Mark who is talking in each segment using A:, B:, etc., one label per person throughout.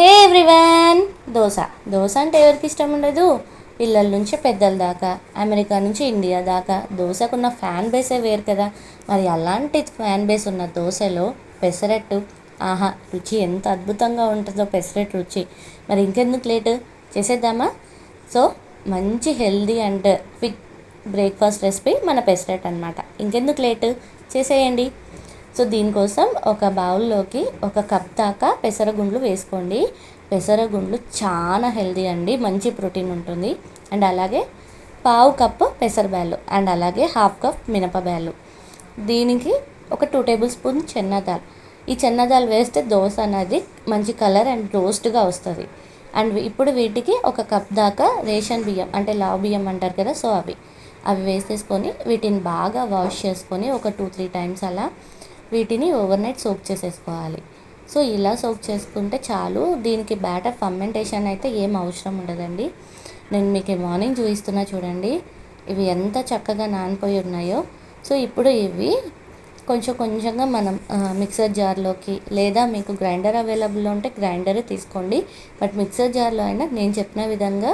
A: హే everyone. Dosa. Dosa అంటే ఎవరికి ఇష్టం ఉండదు? పిల్లల నుంచి పెద్దల దాకా అమెరికా నుంచి ఇండియా దాకా. దోశకున్న ఫ్యాన్ బేసే వేరు కదా. మరి అలాంటి ఫ్యాన్ బేస్ ఉన్న దోశలో పెసరట్టు. ఆహా రుచి ఎంత అద్భుతంగా ఉంటుందో పెసరట్టు రుచి. మరి ఇంకెందుకు లేటు? చేసేద్దామా? సో మంచి healthy and quick breakfast recipe మన పెసరట్ అనమాట ఇంకెందుకు లేటు? చేసేయండి. సో దీనికోసం ఒక బౌల్లోకి ఒక కప్ దాకా పెసరగుండ్లు వేసుకోండి. పెసరగుండ్లు చాలా హెల్దీ అండి మంచి ప్రోటీన్ ఉంటుంది. అండ్ అలాగే పావు కప్పు పెసరబ్యాళ్ళు అండ్ అలాగే హాఫ్ కప్ మినపబ్యాళ్ళు. దీనికి ఒక టూ టేబుల్ స్పూన్ చెన్నదాల్ ఈ చెన్నదాల్ వేస్తే దోశ అనేది మంచి కలర్ అండ్ రోస్ట్గా వస్తుంది. అండ్ ఇప్పుడు వీటికి ఒక కప్ దాకా రేషన్ బియ్యం అంటే లావ్ బియ్యం అంటారు కదా సో అవి. అవి వేసేసుకొని వీటిని బాగా వాష్ చేసుకొని ఒక టూ త్రీ టైమ్స్ అలా వీటిని ఓవర్ నైట్ సోక్ చేసేసుకోవాలి. సో ఇలా సోక్ చేసుకుంటే చాలు. దీనికి బ్యాటర్ ఫర్మెంటేషన్ అయితే ఏం అవసరం ఉండదండి. నేను మీకు మార్నింగ్ చూపిస్తున్నా చూడండి. ఇవి ఎంత చక్కగా నానిపోయి ఉన్నాయో. సో ఇప్పుడు ఇవి కొంచెం కొంచెంగా మనం మిక్సర్ జార్లోకి లేదా మీకు గ్రైండర్ అవైలబుల్లో ఉంటే గ్రైండరే తీసుకోండి. బట్ మిక్సర్ జార్లో అయినా నేను చెప్పిన విధంగా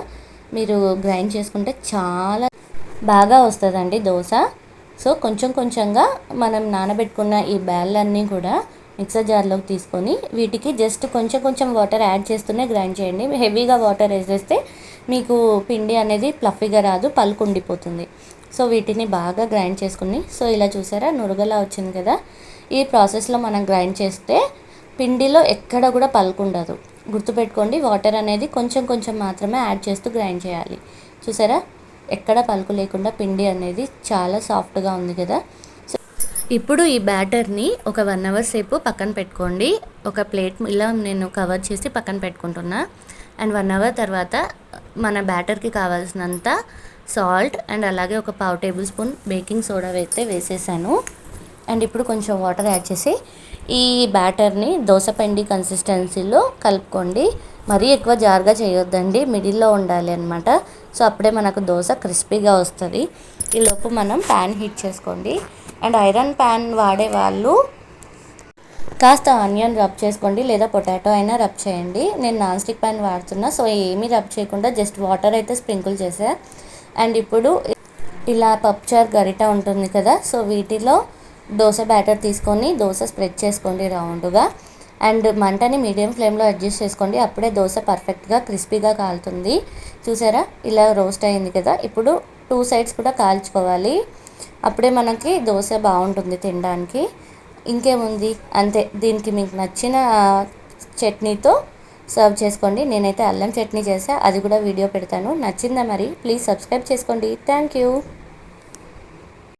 A: మీరు గ్రైండ్ చేసుకుంటే చాలా బాగా వస్తుందండి దోశ. సో కొంచెం కొంచెంగా మనం నానబెట్టుకున్న ఈ బ్యాళ్ళన్నీ కూడా మిక్సర్ జార్లోకి తీసుకొని వీటికి జస్ట్ కొంచెం కొంచెం వాటర్ యాడ్ చేస్తూనే గ్రైండ్ చేయండి. హెవీగా వాటర్ వేసేస్తే మీకు పిండి అనేది ప్లఫీగా రాదు పలుకు ఉండిపోతుంది. సో వీటిని బాగా గ్రైండ్ చేసుకుని సో ఇలా చూసారా నురగలా వచ్చింది కదా? ఈ ప్రాసెస్లో మనం గ్రైండ్ చేస్తే పిండిలో ఎక్కడ కూడా పలుకుండదు గుర్తుపెట్టుకోండి వాటర్ అనేది కొంచెం కొంచెం మాత్రమే యాడ్ చేస్తూ గ్రైండ్ చేయాలి. చూసారా? ఎక్కడ పలుకు లేకుండా పిండి అనేది చాలా సాఫ్ట్గా ఉంది కదా. సో ఇప్పుడు ఈ బ్యాటర్ని ఒక వన్ అవర్ సేపు పక్కన పెట్టుకోండి. ఒక ప్లేట్ ఇలా నేను కవర్ చేసి పక్కన పెట్టుకుంటున్నా. అండ్ వన్ అవర్ తర్వాత మన బ్యాటర్కి కావాల్సినంత సాల్ట్ అండ్ అలాగే ఒక పావు టేబుల్ స్పూన్ బేకింగ్ సోడా అయితే వేసేసాను. అండ్ ఇప్పుడు కొంచెం వాటర్ యాడ్ చేసి ఈ బ్యాటర్ని దోశపిండి కన్సిస్టెన్సీలో కలుపుకోండి. మరీ ఎక్కువ జారుగా చేయొద్దండి. మిడిల్లో ఉండాలి అనమాట సో అప్పుడే మనకు దోశ క్రిస్పీగా వస్తుంది. ఈలోపు మనం ప్యాన్ హీట్ చేసుకోండి. అండ్ ఐరన్ ప్యాన్ వాడే వాళ్ళు కాస్త ఆనియన్ రబ్ చేసుకోండి. లేదా పొటాటో అయినా రబ్ చేయండి. నేను నాన్ స్టిక్ ప్యాన్ వాడుతున్నా. సో ఏమీ రబ్ చేయకుండా జస్ట్ వాటర్ అయితే స్ప్రింకిల్ చేసా. అండ్ ఇప్పుడు ఇలా పప్చార్ గరిట ఉంటుంది కదా. సో వీటిలో దోశ బ్యాటర్ తీసుకొని దోశ స్ప్రెడ్ చేసుకోండి రౌండ్గా. అండ్ మంటని మీడియం ఫ్లేమ్లో అడ్జస్ట్ చేసుకోండి. అప్పుడే దోశ పర్ఫెక్ట్గా క్రిస్పీగా కాలుతుంది. చూసారా? ఇలా రోస్ట్ అయింది కదా? ఇప్పుడు టూ సైడ్స్ కూడా కాల్చుకోవాలి. అప్పుడే మనకి దోశ బాగుంటుంది తినడానికి. ఇంకేముంది? అంతే. దీనికి మీకు నచ్చిన చట్నీతో సర్వ్ చేసుకోండి. నేనైతే అల్లం చట్నీ చేసా అది కూడా వీడియో పెడతాను. నచ్చిందా మరి? ప్లీజ్ సబ్స్క్రైబ్ చేసుకోండి. Thank you.